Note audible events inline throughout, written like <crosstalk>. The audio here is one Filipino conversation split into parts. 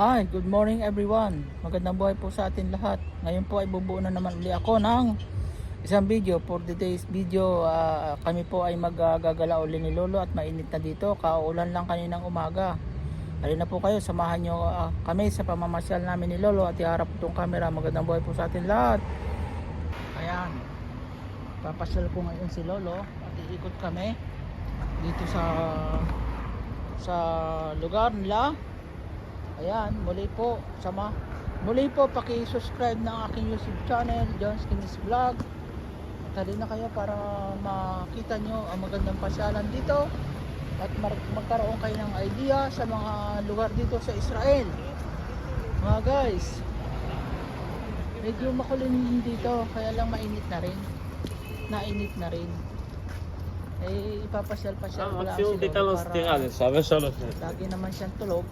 Hi, good morning everyone. Magandang buhay po sa atin lahat. Ngayon po ay bubuo na naman uli ako ng isang video for today's video. ah, kami po ay magagala uli ni Lolo at mainit na dito. Kauulan lang kaninang umaga. Halina po kayo, samahan nyo ah, kami sa pamamasyal namin ni Lolo at iharap itong camera. Magandang buhay po sa atin lahat. Ayan. Papasyal po ngayon si Lolo at iikot kami dito sa sa lugar nila Ayan, muli po, sama. Muli po, paki-subscribe ng aking YouTube channel, John's Kinis Vlog. Tali na kayo para makita nyo ang magandang pasyalan dito at magkaroon kayo ng idea sa mga lugar dito sa Israel. Mga guys, medyo makulimlim dito, kaya lang mainit na rin. Nainit na rin. Eh, ipapasyal-pasyal ko lang Aktion si kita Lolo los para-. Lagi naman siyang tulog.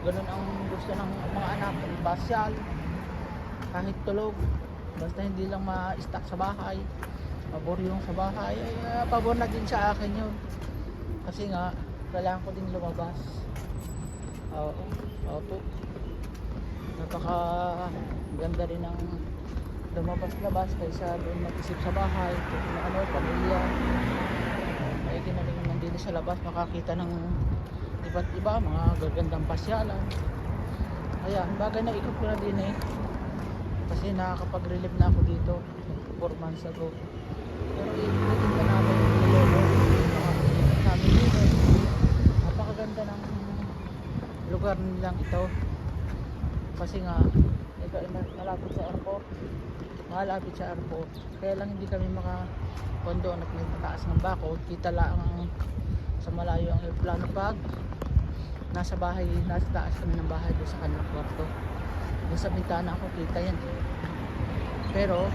Ganun ang gusto ng mga anak, basyal. Kahit tulog. Basta hindi lang ma-stack sa bahay. Pabor yung sa bahay. Ay, ah, pabor na din sa akin yun. Kasi nga, kailangan ko din lumabas. Oo. Opo. Napaka ganda rin ng lumabas-labas kaysa doon mag-isip sa bahay. Kung ano, pamilya. Ay, ginaling naman din sa labas makakita ng iba't iba, mga gagandang pasyalan. Kaya, bagay na ikot ko na din eh. Kasi nakakapag-relieve na ako dito 4 months ago. Pero ikutin pa namin yung ikot namin dito. Napakaganda ng lugar nilang ito. Kasi nga, ito malapit sa airport. Malapit sa airport. Kaya lang hindi kami maka kondo at may mataas ng bakod. Kita lang ang sa malayo ang aeroplano pag nasa bahay, nasa taas kami ng bahay doon sa kanilang kwarto. Doon sa bintana ako kita yan. Pero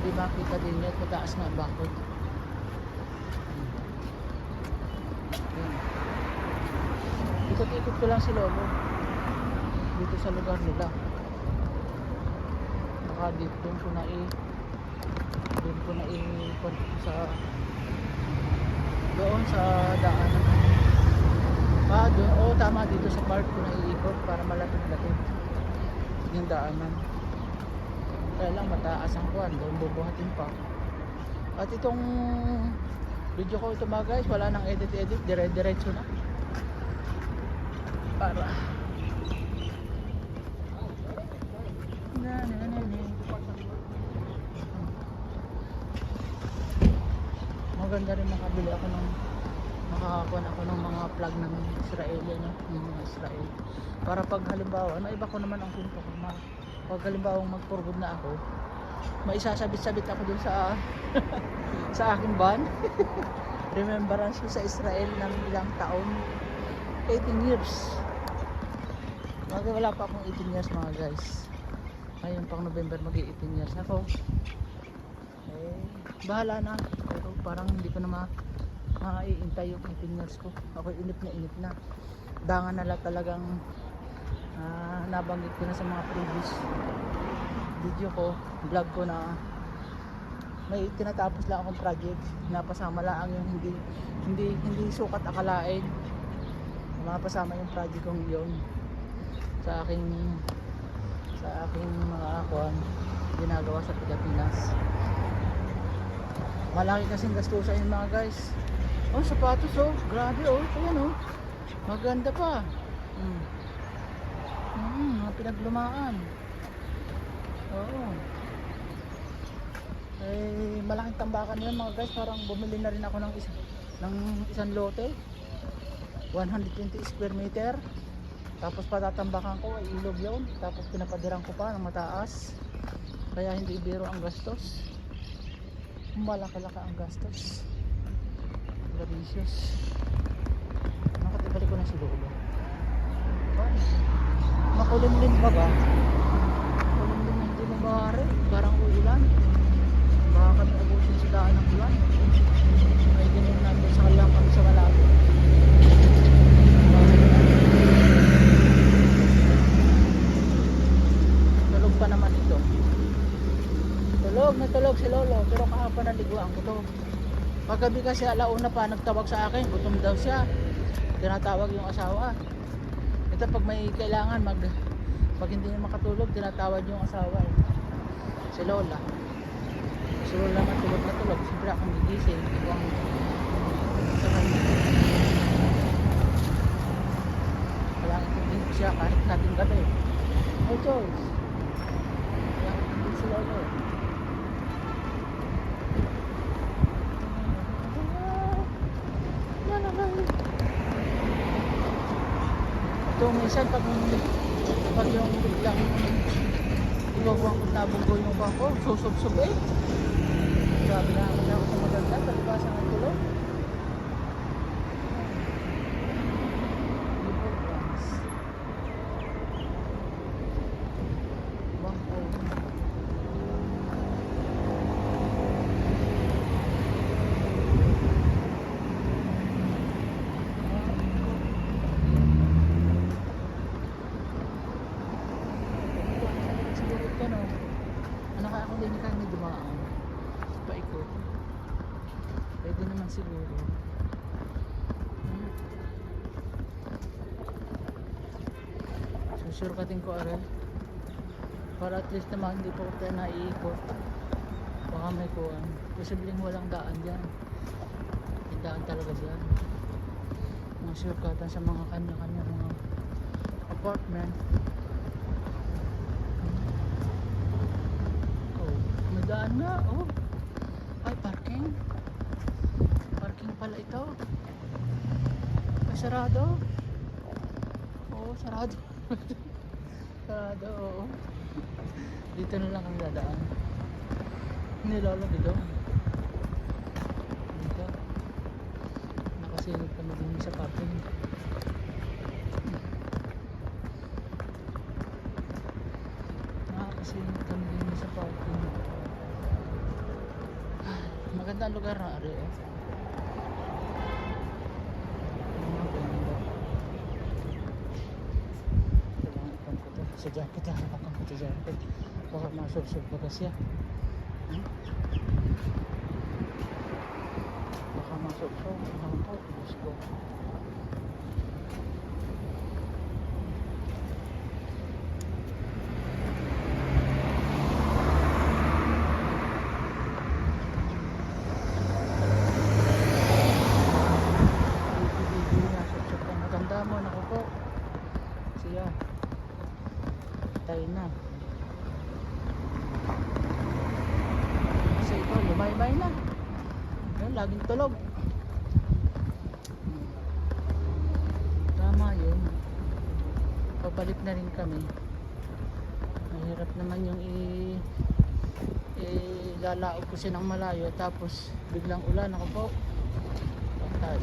hindi makita din yun mataas nga ang bakod. Ikot-ikot ko lang si Lolo dito sa lugar nila. Baka dito doon ko na i doon ko na i sa doon sa daanan ah doon. Oh tama. Dito sa park ko na iikot para malapit-lapit yung daanan. Kaya lang mataas ang kuwan. Doon bubuhatin pa. At itong video ko ito mga guys wala nang edit edit dire diretso na. Para. Na na na na maganda rin makabili ako ng makakakuha ako ng mga plug ng Israeli no? yung mga Israel para pag halimbawa ano iba ko naman ang punto ko ma, pag halimbawa magpurgod na ako maisasabit-sabit ako dun sa <laughs> sa aking van. <laughs> Remembrance ko sa Israel ng ilang taon. 18 years. Mga wala pa akong 18 years mga guys. Ngayon pang November mag 18 years ako. Eh, bahala na. Pero parang hindi ko na ma maiintay yung 18 years ko. Ako inip na inip na. Dangan na lang talagang ah, nabanggit ko na sa mga previous video ko vlog ko na may tinatapos lang akong project. Napasama lang yung hindi hindi hindi sukat akalain. Mapasama yung project kong yun. Sa aking sa aking mga akuan ginagawa sa Pilipinas. Malaki kasing gastusan yung mga guys oh sapatos oh. Grabe oh. Ayan oh. Maganda pa. Hmm. Hmm, mga pinaglumaan. Oo. Eh malaking tambakan yun mga guys. Parang bumili na rin ako ng isa ng isang lote. 120 square meter. Tapos patatambakan ko ay ilog yun. Tapos pinapadiran ko pa ng mataas. Kaya hindi biro ang gastos. Malaki-laki ang gastos Nakat ibalik ko na si Lolo? Ay, Makulimlim ba ba? Makulimlim hindi mabahari Parang uulan Baka kami abusin sa daan ng ulan. Ay ganun natin sa lang kami sa malapit. Tulog pa naman ito. Tulog na tulog si Lolo Pero kahapon naliguan ko to Paggabi kasi alauna pa nagtawag sa akin Gutom daw siya Tinatawag yung asawa Dito pag may kailangan mag pag hindi niya makatulog, tinatawad yung asawa eh. Si Lola. Si Lola nga tulog na tulog. Siyempre akong gigising. Ito ang sa kanya. Wala akong intindihin ko siya kahit nating gabi. No choice. Wala akong intindihin si Lola eh. Ito minsan pag pag yung biglang ibabuang ko nabunggo yung bako, susub-sub eh. Sabi na ako na ako sa maganda, palibasan ang tulog. Bangko. Siguro ka no. Ano kaya kung hindi kami dumaan? Paikot. Siguro. Hmm. Susurkatin ko aral. Para at least naman hindi pa ko tayo naiikot. Baka may kuhan. Posibleng walang daan dyan. May daan talaga dyan. Mga surkatan sa mga kanya-kanya mga apartment. Oh, may daan nga. Oh. Ay, parking. Parking pala ito. Ay, sarado. Oo, sarado. <laughs> sarado, oo. Dito na lang kami dadaan. Nilolo dito. Dito. Nakasilip kami din sa parking. Nakasilip kami din sa parking. Ah, Maganda ang lugar na ari eh. Maganda. Kailangan ikon Sa jacket, harapan ko sa jacket. Baka masubsob pa kasi ah. Hmm? Baka masubsob. Ano po? Diyos ko. Bibi-bibi na. Subsob ang maganda mo. Naku po. Siya. Tayo na. Lumay-may na. Yan, laging tulog. Tama yun. Papalit na rin kami. Mahirap naman yung i ilalaog ko siya ng malayo tapos biglang ulan ako po. Patay.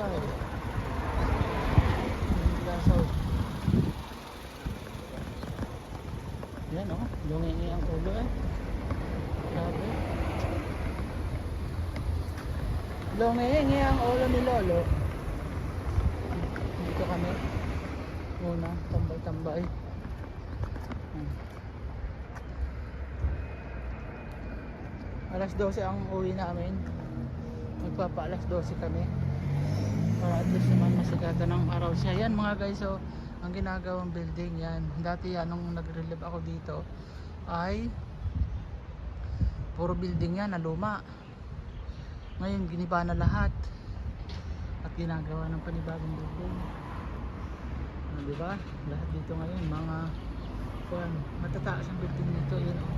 Patay. Lasaw. Yan o, oh, lungingi ang ulo eh. Grabe. Lungingi ang ulo ni Lolo. Dito kami. Muna, tambay-tambay. Hmm. Alas 12 ang uwi namin. Magpapa alas 12 kami. Para at least naman masigatan ng araw siya. Yan mga guys, so ang ginagawang building yan. Dati yan, nung nag-relieve ako dito, ay puro building yan na luma. Ngayon, giniba na lahat. At ginagawa ng panibagong building. Ah, di ba? Lahat dito ngayon, mga kuwan, matataas ang building nito. Yun, oh.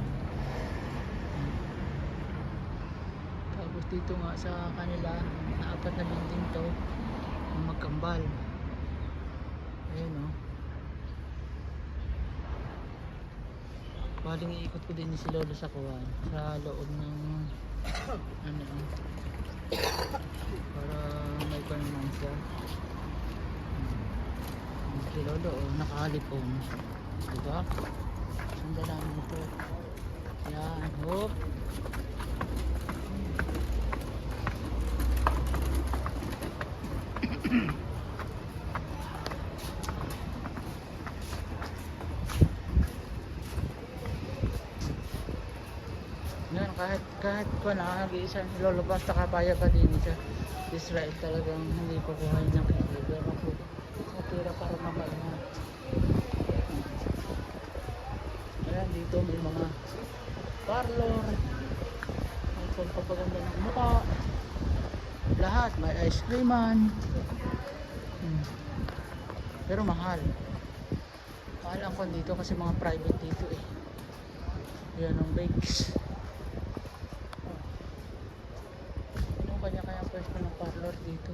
Tapos dito nga sa kanila, na apat na building to, magkambal. Ayun oh. Baling iikot ko din si Lolo sa kuwan, sa loob ng ano oh. para may pa naman siya. Hmm. Si Lolo oh, nakahalipon. Diba? Sandala mo ito. Yan, hop. Ngayon <clears throat> kahit kahit ko na nag-iisa si Lolo basta kabaya pa din sa Israel talagang hindi ko buhay ng kaibigan ako para mamalma ayan dito may mga parlor. May pagpapaganda ng mukha. Lahat may ice creaman hmm. pero mahal. Mahal ang dito kasi mga private dito eh. Yan ang bakes ano kanya kaya pwesto ng parlor dito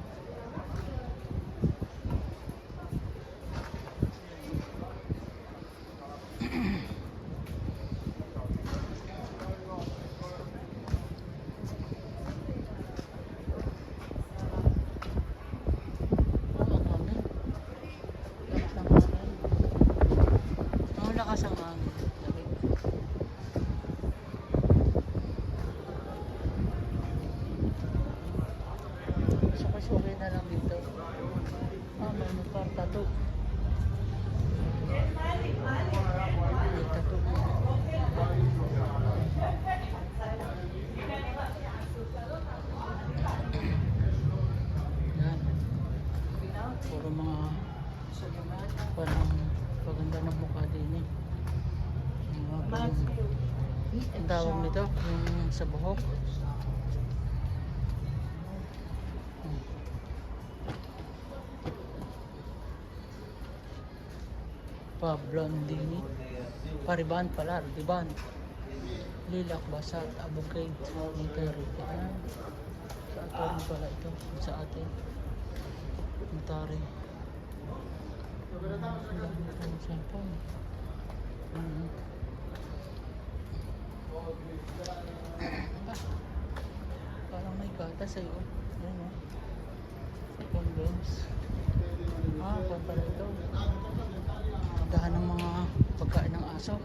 Oh, ang hangin. Lakas ng hangin. Ang lakas ang hangin. Lamig. Suki-suki na lang dito. Ah, may Yan. Puro mga parang paganda ng mukha din eh. Ang tawag nito, yung sa buhok. Pa Blondini. Pariban pala, Riban. Lilak Basat, Abukid. Ayan. Sa attorney pala ito, sa atin. Ng cellphone. Ah, parang may gata sa'yo. Ayan o. Condoms. Ah, kung pala ito. Dahan ng mga pagkain ng aso. <laughs>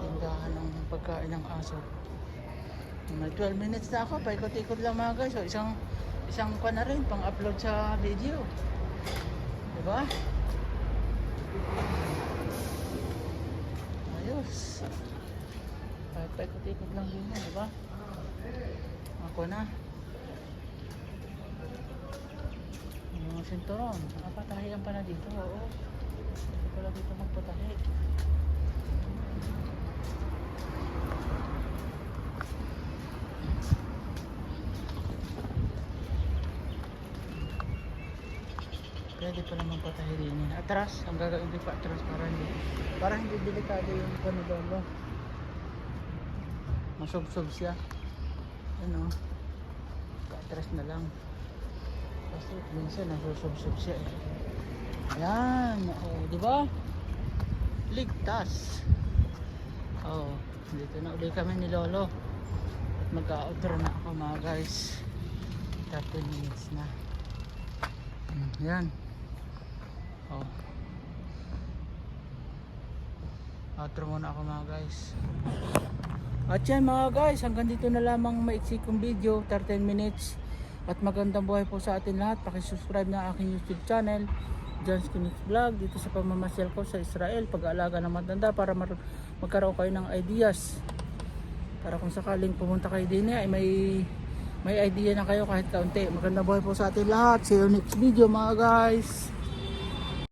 Tindahan ng pagkain ng aso. May 12 minutes na ako, paikot-ikot lang mga guys. So, isang isang pa na rin pang upload sa video. Diba? Ayos. Pa- Paikot-ikot lang din yan, diba? Ako na. Yung mga sinturon. Napatahiyan pa na dito, oo. Hindi pala dito magpatahi. Pwede pa naman patahirinin. Atras, ang gagawin ko atras para hindi, para hindi delikado yung panidolo. Masubsob siya. Ano, atras na lang. Kasi minsan nasusubsob siya eh. Ayan, oh, di ba? Ligtas. Oh, dito na uli kami ni Lolo. At magka-outro na ako mga guys. 30 minutes na. Mm, Yan. Oh. Outro muna ako mga guys. At yan mga guys, hanggang dito na lamang maiksi kong video, 13 minutes. At magandang buhay po sa atin lahat. Pakisubscribe na aking YouTube channel, John's Kinix Vlog, dito sa pamamasyal ko sa Israel, pag-aalaga ng matanda para magkaroon kayo ng ideas. Para kung sakaling pumunta kayo din ay may may idea na kayo kahit kaunti. Magandang buhay po sa atin lahat. See you next video mga guys.